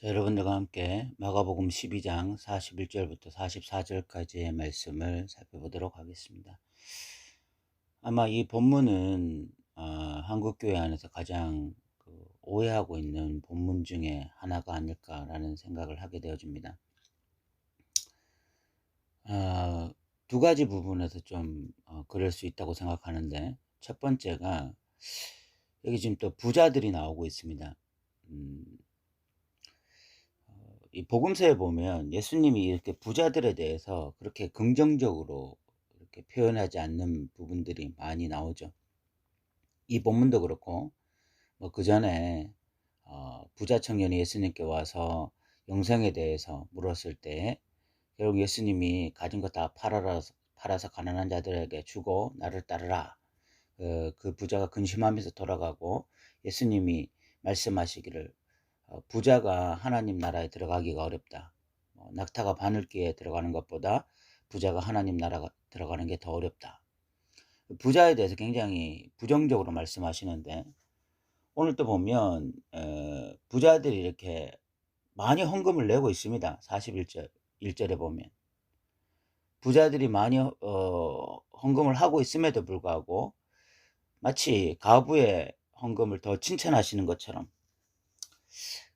자, 여러분들과 함께 마가복음 12장 41절부터 44절까지의 말씀을 살펴보도록 하겠습니다. 아마 이 본문은 어, 한국교회 안에서 가장 그 오해하고 있는 본문 중에 하나가 아닐까라는 생각을 하게 되어집니다. 어, 두 가지 부분에서 좀 어, 그럴 수 있다고 생각하는데 첫 번째가 여기 지금 또 부자들이 나오고 있습니다. 음, 어, 이 복음서에 보면 예수님이 이렇게 부자들에 대해서 그렇게 긍정적으로 이렇게 표현하지 않는 부분들이 많이 나오죠. 이 본문도 그렇고 뭐 그 전에 어, 부자 청년이 예수님께 와서 영생에 대해서 물었을 때 결국 예수님이 가진 거다 팔아라 팔아서 가난한 자들에게 주고 나를 따르라. 어, 그 부자가 근심하면서 돌아가고 예수님이 말씀하시기를 어, 부자가 하나님 나라에 들어가기가 어렵다. 어, 낙타가 바늘기에 들어가는 것보다 부자가 하나님 나라가 들어가는 게 더 어렵다. 부자에 대해서 굉장히 부정적으로 말씀하시는데 오늘 또 보면 어, 부자들이 이렇게 많이 헌금을 내고 있습니다. 41절 1절에 보면 부자들이 많이 어, 헌금을 하고 있음에도 불구하고 마치 가부의 헌금을 더 칭찬하시는 것처럼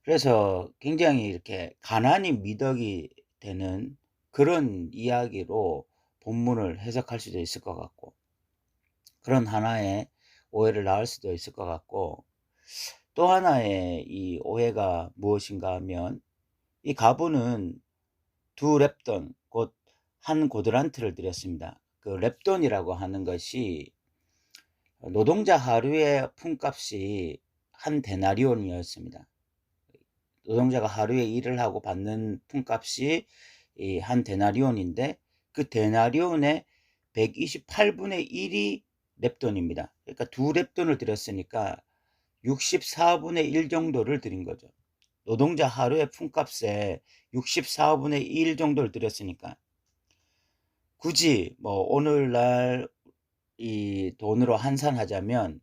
그래서 굉장히 이렇게 가난이 미덕이 되는 그런 이야기로 본문을 해석할 수도 있을 것 같고 그런 하나의 오해를 낳을 수도 있을 것 같고 또 하나의 이 오해가 무엇인가 하면 이 가부는 두 랩돈 곧 한 고드란트를 드렸습니다. 그 랩돈이라고 하는 것이 노동자 하루의 품값이 한 데나리온이었습니다. 노동자가 하루에 일을 하고 받는 품값이 한 데나리온인데 그 데나리온의 128분의 1이 랩돈입니다. 그러니까 두 랩돈을 드렸으니까 64분의 1 정도를 드린 거죠. 노동자 하루의 품값에 64분의 1 정도를 드렸으니까 굳이 뭐 오늘날 이 돈으로 환산하자면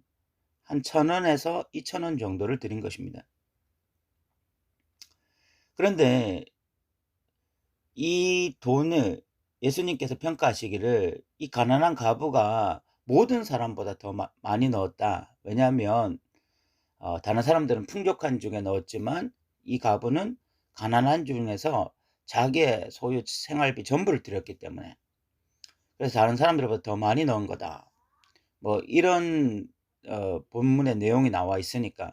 한 천원에서 이천원 정도를 드린 것입니다. 그런데 이 돈을 예수님께서 평가하시기를 이 가난한 가부가 모든 사람보다 더 마, 많이 넣었다. 왜냐하면 어, 다른 사람들은 풍족한 중에 넣었지만 이 가부는 가난한 중에서 자기의 소유 생활비 전부를 드렸기 때문에 그래서 다른 사람들보다 더 많이 넣은 거다. 뭐 이런 어, 본문의 내용이 나와 있으니까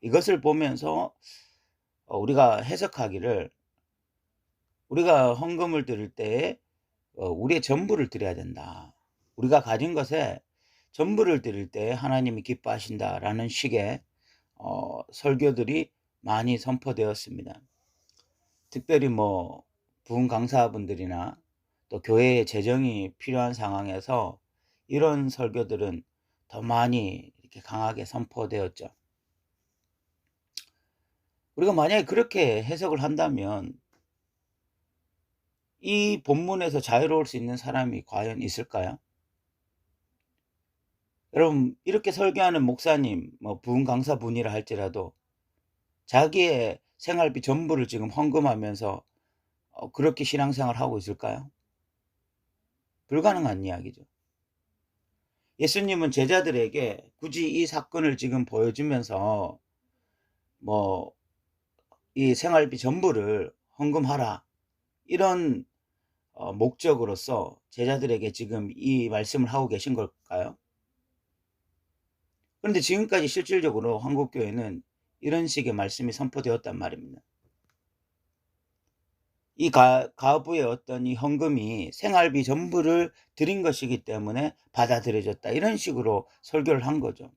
이것을 보면서 어, 우리가 해석하기를 우리가 헌금을 드릴 때 어, 우리의 전부를 드려야 된다. 우리가 가진 것에 전부를 드릴 때 하나님이 기뻐하신다라는 식의 어, 설교들이 많이 선포되었습니다. 특별히 뭐 부흥 강사분들이나 또 교회의 재정이 필요한 상황에서 이런 설교들은 더 많이 이렇게 강하게 선포되었죠. 우리가 만약에 그렇게 해석을 한다면 이 본문에서 자유로울 수 있는 사람이 과연 있을까요? 여러분 이렇게 설교하는 목사님, 뭐 부흥 강사 분이라 할지라도 자기의 생활비 전부를 지금 헌금하면서 어, 그렇게 신앙생활 하고 있을까요? 불가능한 이야기죠. 예수님은 제자들에게 굳이 이 사건을 지금 보여주면서 뭐 이 생활비 전부를 헌금하라 이런 어, 목적으로서 제자들에게 지금 이 말씀을 하고 계신 걸까요? 그런데 지금까지 실질적으로 한국교회는 이런 식의 말씀이 선포되었단 말입니다. 이 가, 가부의 어떤 이 헌금이 생활비 전부를 드린 것이기 때문에 받아들여졌다. 이런 식으로 설교를 한 거죠.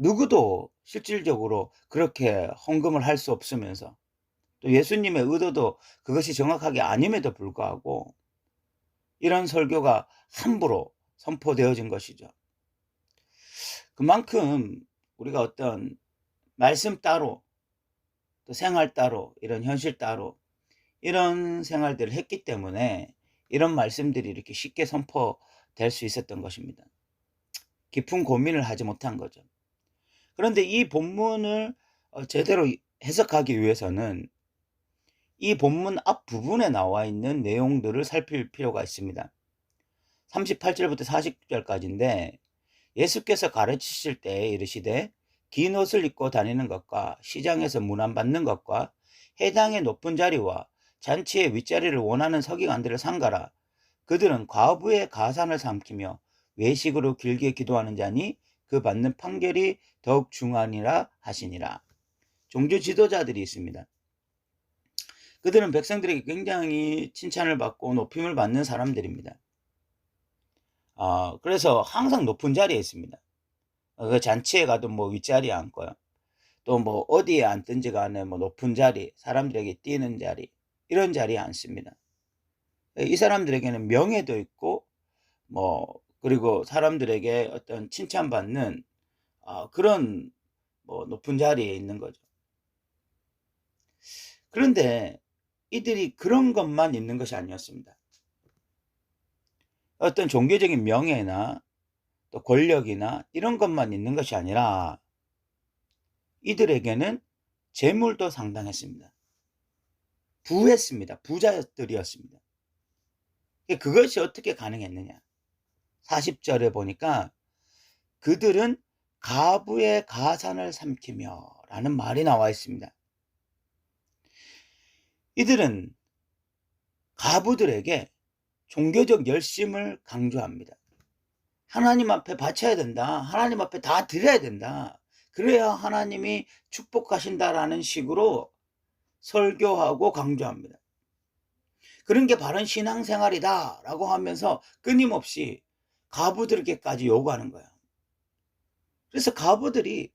누구도 실질적으로 그렇게 헌금을 할 수 없으면서 또 예수님의 의도도 그것이 정확하게 아님에도 불구하고 이런 설교가 함부로 선포되어진 것이죠. 그만큼 우리가 어떤 말씀 따로 또 생활 따로 이런 현실 따로 이런 생활들을 했기 때문에 이런 말씀들이 이렇게 쉽게 선포될 수 있었던 것입니다. 깊은 고민을 하지 못한 거죠. 그런데 이 본문을 어, 제대로 해석하기 위해서는 이 본문 앞부분에 나와 있는 내용들을 살필 필요가 있습니다. 38절부터 40절까지인데 예수께서 가르치실 때에 이르시되 긴 옷을 입고 다니는 것과 시장에서 문안받는 것과 해당의 높은 자리와 잔치의 윗자리를 원하는 서기관들을 상가라. 그들은 과부의 가산을 삼키며 외식으로 길게 기도하는 자니 그 받는 판결이 더욱 중하니라 하시니라. 종교 지도자들이 있습니다. 그들은 백성들에게 굉장히 칭찬을 받고 높임을 받는 사람들입니다. 어, 그래서 항상 높은 자리에 있습니다. 어, 그 잔치에 가도 뭐 윗자리에 앉고요. 또 뭐 어디에 앉든지 간에 뭐 높은 자리, 사람들에게 뛰는 자리, 이런 자리에 앉습니다. 이 사람들에게는 명예도 있고, 뭐, 그리고 사람들에게 어떤 칭찬받는 어, 그런 뭐 높은 자리에 있는 거죠. 그런데 이들이 그런 것만 있는 것이 아니었습니다. 어떤 종교적인 명예나 또 권력이나 이런 것만 있는 것이 아니라 이들에게는 재물도 상당했습니다. 부했습니다. 부자들이었습니다. 그것이 어떻게 가능했느냐? 40절에 보니까 그들은 가부의 가산을 삼키며 라는 말이 나와 있습니다. 이들은 가부들에게 종교적 열심을 강조합니다. 하나님 앞에 바쳐야 된다. 하나님 앞에 다 드려야 된다. 그래야 하나님이 축복하신다라는 식으로 설교하고 강조합니다. 그런 게 바른 신앙생활이다 라고 하면서 끊임없이 가부들에게까지 요구하는 거야. 그래서 가부들이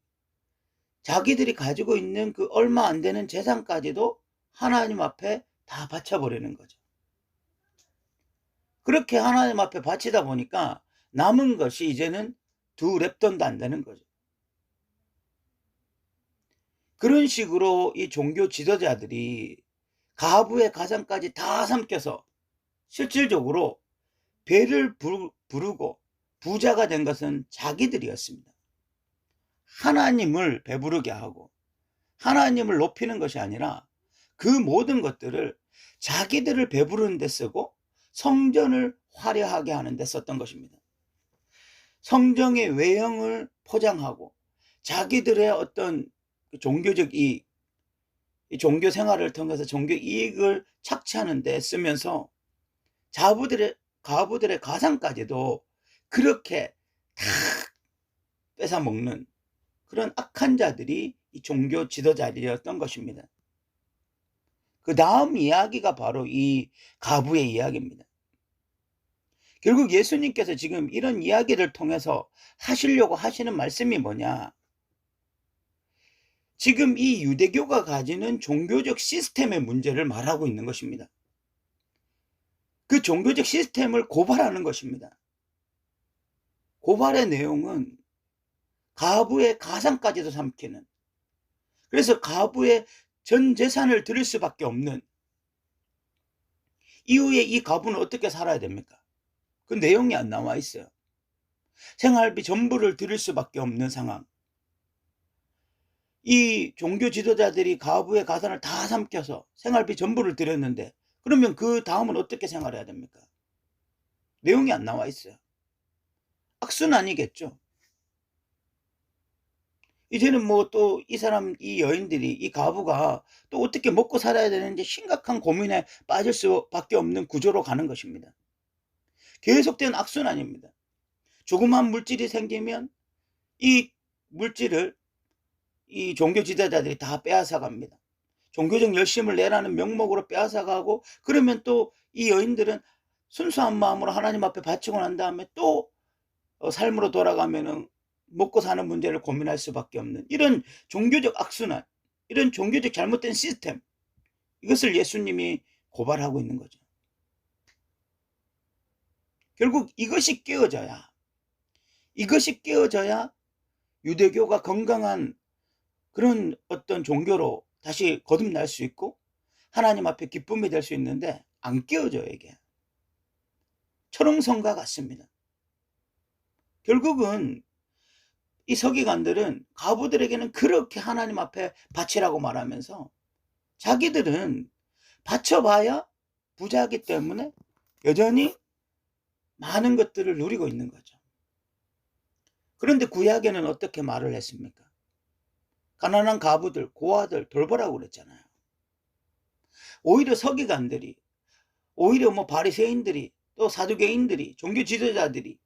자기들이 가지고 있는 그 얼마 안 되는 재산까지도 하나님 앞에 다 바쳐버리는 거죠. 그렇게 하나님 앞에 바치다 보니까 남은 것이 이제는 두 랩돈도 안 되는 거죠. 그런 식으로 이 종교 지도자들이 가부의 가상까지 다 삼켜서 실질적으로 배를 부르고 부자가 된 것은 자기들이었습니다. 하나님을 배부르게 하고 하나님을 높이는 것이 아니라 그 모든 것들을 자기들을 배부르는 데 쓰고 성전을 화려하게 하는 데 썼던 것입니다. 성정의 외형을 포장하고 자기들의 어떤 그 종교적 이익, 종교 생활을 통해서 종교 이익을 착취하는 데 쓰면서 자부들의 가부들의 가상까지도 그렇게 다 뺏어 먹는 그런 악한 자들이 이 종교 지도자들이었던 것입니다. 그 다음 이야기가 바로 이 가부의 이야기입니다. 결국 예수님께서 지금 이런 이야기를 통해서 하시려고 하시는 말씀이 뭐냐? 지금 이 유대교가 가지는 종교적 시스템의 문제를 말하고 있는 것입니다. 그 종교적 시스템을 고발하는 것입니다. 고발의 내용은 가부의 가상까지도 삼키는 그래서 가부의 전 재산을 드릴 수밖에 없는 이후에 이 가부는 어떻게 살아야 됩니까? 그 내용이 안 나와 있어요. 생활비 전부를 드릴 수밖에 없는 상황. 이 종교 지도자들이 가부의 가산을 다 삼켜서 생활비 전부를 드렸는데 그러면 그 다음은 어떻게 생활해야 됩니까? 내용이 안 나와 있어요. 악순환이겠죠. 이제는 뭐 또 이 사람, 이 여인들이, 이 가부가 또 어떻게 먹고 살아야 되는지 심각한 고민에 빠질 수밖에 없는 구조로 가는 것입니다. 계속된 악순환입니다. 조그만 물질이 생기면 이 물질을 이 종교 지도자들이 다 빼앗아 갑니다. 종교적 열심을 내라는 명목으로 빼앗아 가고 그러면 또 이 여인들은 순수한 마음으로 하나님 앞에 바치고 난 다음에 또 어, 삶으로 돌아가면은 먹고 사는 문제를 고민할 수밖에 없는 이런 종교적 악순환, 이런 종교적 잘못된 시스템, 이것을 예수님이 고발하고 있는 거죠. 결국 이것이 깨어져야, 이것이 깨어져야 유대교가 건강한 그런 어떤 종교로 다시 거듭날 수 있고 하나님 앞에 기쁨이 될 수 있는데 안 깨어져요, 이게. 철옹성과 같습니다. 결국은 이 서기관들은 과부들에게는 그렇게 하나님 앞에 바치라고 말하면서 자기들은 바쳐봐야 부자이기 때문에 여전히 많은 것들을 누리고 있는 거죠. 그런데 구약에는 어떻게 말을 했습니까? 가난한 가부들, 고아들 돌보라고 그랬잖아요. 오히려 서기관들이, 오히려 뭐 바리새인들이, 또 사두개인들이, 종교 지도자들이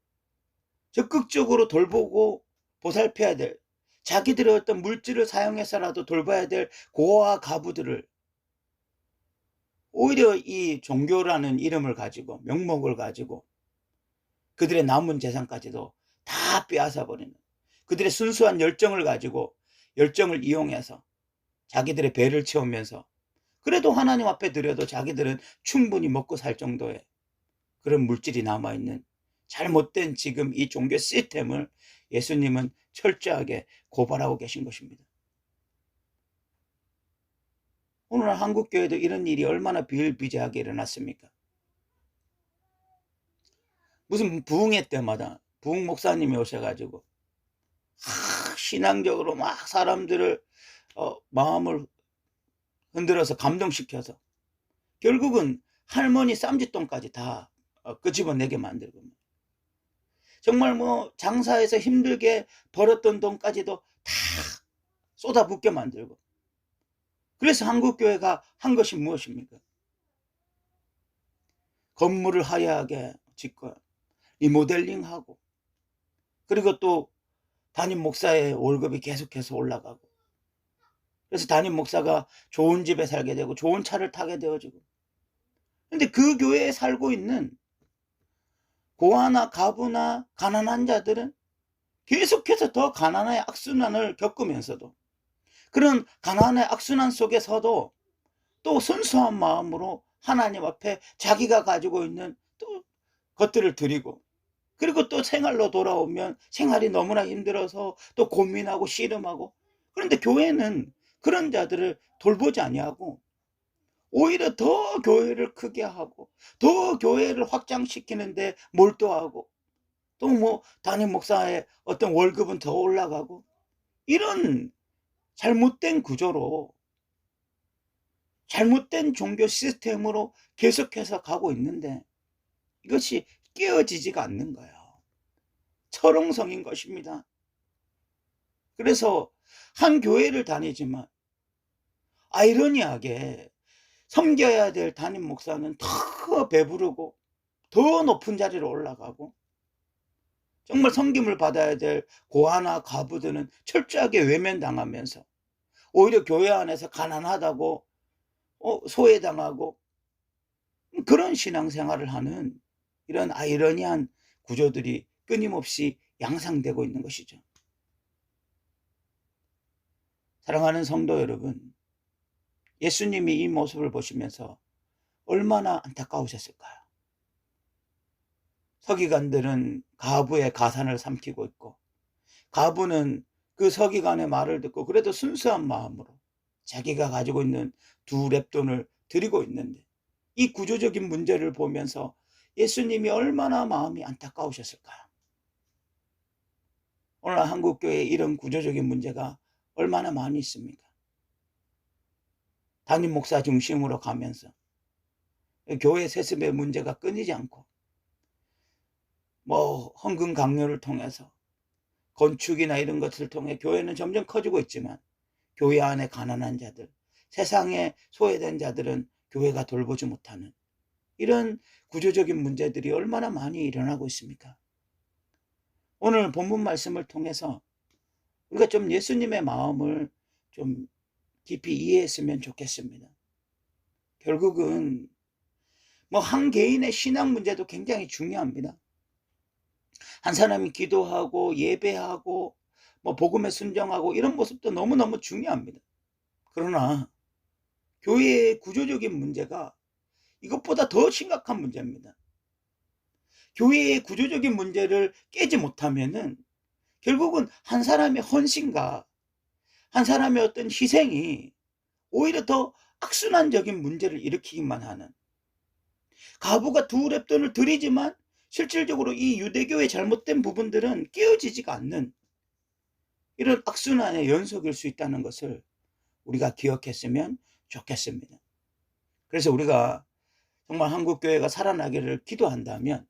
적극적으로 돌보고 보살펴야 될 자기들의 어떤 물질을 사용해서라도 돌봐야 될 고아 가부들을 오히려 이 종교라는 이름을 가지고 명목을 가지고 그들의 남은 재산까지도 다 빼앗아 버리는 그들의 순수한 열정을 가지고 열정을 이용해서 자기들의 배를 채우면서 그래도 하나님 앞에 드려도 자기들은 충분히 먹고 살 정도의 그런 물질이 남아있는 잘못된 지금 이 종교 시스템을 예수님은 철저하게 고발하고 계신 것입니다. 오늘 한국교회도 이런 일이 얼마나 비일비재하게 일어났습니까? 무슨 부흥회 때마다 부흥 목사님이 오셔가지고 하, 신앙적으로 막 사람들을 어, 마음을 흔들어서 감동시켜서 결국은 할머니 쌈짓돈까지 다 어, 끄집어내게 만들고 정말 뭐 장사해서 힘들게 벌었던 돈까지도 다 쏟아붓게 만들고 그래서 한국교회가 한 것이 무엇입니까? 건물을 화려하게 짓고 리모델링하고 그리고 또 담임 목사의 월급이 계속해서 올라가고. 그래서 담임 목사가 좋은 집에 살게 되고 좋은 차를 타게 되어지고. 근데 그 교회에 살고 있는 고아나 가부나 가난한 자들은 계속해서 더 가난의 악순환을 겪으면서도 그런 가난의 악순환 속에서도 또 순수한 마음으로 하나님 앞에 자기가 가지고 있는 또 것들을 드리고 그리고 또 생활로 돌아오면 생활이 너무나 힘들어서 또 고민하고 씨름하고. 그런데 교회는 그런 자들을 돌보지 아니하고 오히려 더 교회를 크게 하고 더 교회를 확장시키는데 몰두하고 또 뭐 담임 목사의 어떤 월급은 더 올라가고 이런 잘못된 구조로 잘못된 종교 시스템으로 계속해서 가고 있는데 이것이 깨어지지가 않는 거예요. 철옹성인 것입니다. 그래서 한 교회를 다니지만 아이러니하게 섬겨야 될 담임 목사는 더 배부르고 더 높은 자리로 올라가고 정말 섬김을 받아야 될 고아나 가부들은 철저하게 외면당하면서 오히려 교회 안에서 가난하다고 어, 소외당하고 그런 신앙생활을 하는 이런 아이러니한 구조들이 끊임없이 양상되고 있는 것이죠. 사랑하는 성도 여러분, 예수님이 이 모습을 보시면서 얼마나 안타까우셨을까요? 서기관들은 가부의 가산을 삼키고 있고 가부는 그 서기관의 말을 듣고 그래도 순수한 마음으로 자기가 가지고 있는 두 랩돈을 드리고 있는데 이 구조적인 문제를 보면서 예수님이 얼마나 마음이 안타까우셨을까요? 오늘 한국교회에 이런 구조적인 문제가 얼마나 많이 있습니까? 담임 목사 중심으로 가면서 교회 세습의 문제가 끊이지 않고 뭐 헌금 강요를 통해서 건축이나 이런 것을 통해 교회는 점점 커지고 있지만 교회 안에 가난한 자들, 세상에 소외된 자들은 교회가 돌보지 못하는 이런 구조적인 문제들이 얼마나 많이 일어나고 있습니까? 오늘 본문 말씀을 통해서 우리가 좀 예수님의 마음을 좀 깊이 이해했으면 좋겠습니다. 결국은 뭐 한 개인의 신앙 문제도 굉장히 중요합니다. 한 사람이 기도하고 예배하고 뭐 복음에 순종하고 이런 모습도 너무너무 중요합니다. 그러나 교회의 구조적인 문제가 이것보다 더 심각한 문제입니다. 교회의 구조적인 문제를 깨지 못하면은 결국은 한 사람의 헌신과 한 사람의 어떤 희생이 오히려 더 악순환적인 문제를 일으키기만 하는 가부가 두 랩돈을 드리지만 실질적으로 이 유대교의 잘못된 부분들은 깨어지지가 않는 이런 악순환의 연속일 수 있다는 것을 우리가 기억했으면 좋겠습니다. 그래서 우리가 정말 한국 교회가 살아나기를 기도한다면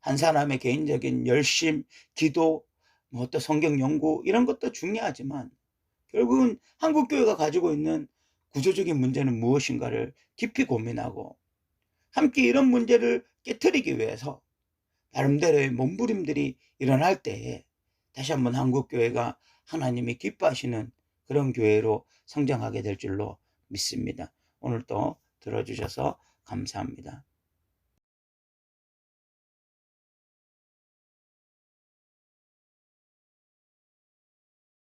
한 사람의 개인적인 열심, 기도, 뭐 또 성경 연구 이런 것도 중요하지만 결국은 한국 교회가 가지고 있는 구조적인 문제는 무엇인가를 깊이 고민하고 함께 이런 문제를 깨뜨리기 위해서 나름대로의 몸부림들이 일어날 때에 다시 한번 한국 교회가 하나님이 기뻐하시는 그런 교회로 성장하게 될 줄로 믿습니다. 오늘도 들어주셔서 감사합니다.